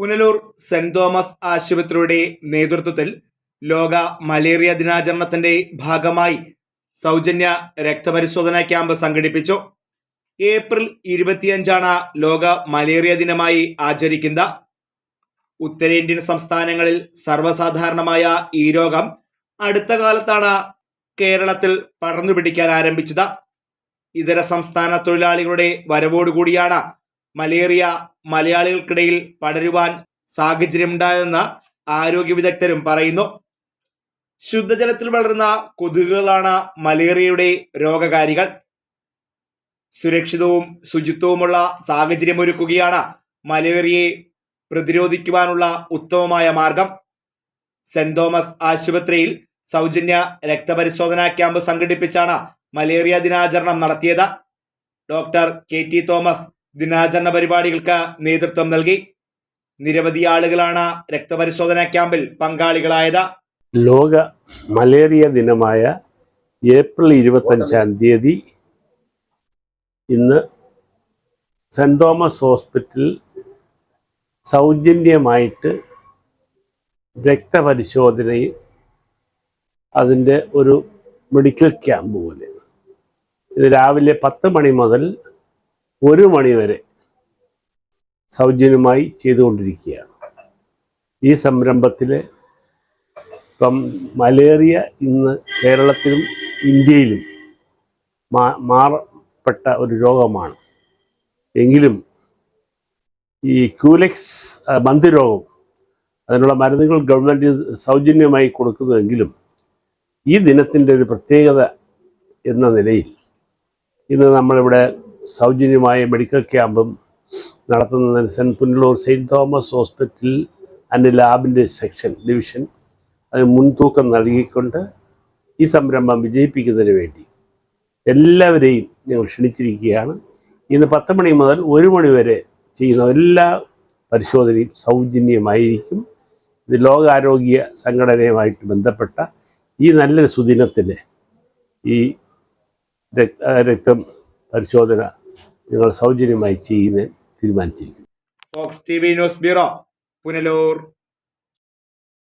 Punalur saint Thomas ആശുപത്രിയുടെ നേതൃത്വത്തിൽ ലോക മലേറിയ ദിനാചരണത്തിന്റെ ഭാഗമായി സൗജന്യ രക്തപരിശോധനാ ക്യാമ്പ് സംഘടിപ്പിച്ചു. ഏപ്രിൽ ഇരുപത്തിയഞ്ചാണ് ലോക മലേറിയ ദിനമായി ആചരിക്കുന്ന ഉത്തരേന്ത്യൻ സംസ്ഥാനങ്ങളിൽ സർവസാധാരണമായ ഈ രോഗം അടുത്ത കാലത്താണ് കേരളത്തിൽ പടർന്നു പിടിക്കാൻ ആരംഭിച്ചത്. ഇതര സംസ്ഥാന തൊഴിലാളികളുടെ വരവോടുകൂടിയാണ് മലേറിയ മലയാളികൾക്കിടയിൽ പടരുവാൻ സാഹചര്യമുണ്ടായെന്ന് ആരോഗ്യ വിദഗ്ധരും പറയുന്നു. ശുദ്ധജലത്തിൽ വളരുന്ന കൊതുകുകളാണ് മലേറിയയുടെ രോഗകാരികൾ. സുരക്ഷിതവും ശുചിത്വവുമുള്ള സാഹചര്യമൊരുക്കുകയാണ് മലേറിയയെ പ്രതിരോധിക്കുവാനുള്ള ഉത്തമമായ മാർഗം. സെന്റ് തോമസ് ആശുപത്രിയിൽ സൗജന്യ രക്തപരിശോധനാ ക്യാമ്പ് സംഘടിപ്പിച്ചാണ് മലേറിയ ദിനാചരണം നടത്തിയത്. ഡോക്ടർ കെ ടി തോമസ് ദിനാചരണ പരിപാടികൾക്ക് നേതൃത്വം നൽകി. നിരവധി ആളുകളാണ് രക്തപരിശോധനാ ക്യാമ്പിൽ പങ്കാളികളായത്. ലോക മലേറിയ ദിനമായ ഏപ്രിൽ ഇരുപത്തഞ്ചാം തീയതി ഇന്ന് സെന്റ് തോമസ് ഹോസ്പിറ്റൽ സൗജന്യമായിട്ട് രക്തപരിശോധനയും അതിന്റെ ഒരു മെഡിക്കൽ ക്യാമ്പ് പോലെ. ഇത് രാവിലെ പത്ത് മണി മുതൽ ഒരു മണിവരെ സൗജന്യമായി ചെയ്തുകൊണ്ടിരിക്കുകയാണ്. ഈ സംരംഭത്തിൽ ഇപ്പം മലേറിയ ഇന്ന് കേരളത്തിലും ഇന്ത്യയിലും മാറപ്പെട്ട ഒരു രോഗമാണ്. എങ്കിലും ഈ ക്യൂലെക്സ് മന്തിരോഗം അതിനുള്ള മരുന്നുകൾ ഗവൺമെന്റ് സൗജന്യമായി കൊടുക്കുന്നുവെങ്കിലും ഈ ദിനത്തിന്റെ ഒരു പ്രത്യേകത എന്ന നിലയിൽ ഇന്ന് നമ്മളിവിടെ സൗജന്യമായ മെഡിക്കൽ ക്യാമ്പും നടത്തുന്നതിന് saint Punalur saint Thomas hospital and ലാബിന്റെ section division അതിന് മുൻതൂക്കം നൽകിക്കൊണ്ട് ഈ സംരംഭം വിജയിപ്പിക്കുന്നതിന് വേണ്ടി എല്ലാവരെയും ഞങ്ങൾ ക്ഷണിച്ചിരിക്കുകയാണ്. ഇന്ന് പത്ത് മണി മുതൽ ഒരു മണി വരെ ചെയ്യുന്ന എല്ലാ പരിശോധനയും സൗജന്യമായിരിക്കും. ഇത് ലോകാരോഗ്യ സംഘടനയുമായിട്ട് ബന്ധപ്പെട്ട ഈ നല്ലൊരു സുദിനത്തിൽ ഈ രക്ത പരിശോധന ഞങ്ങൾ സൗജന്യമായി ചെയ്യുന്നതിന് തീരുമാനിച്ചിരിക്കുന്നു. Fox T V news bureau Punalur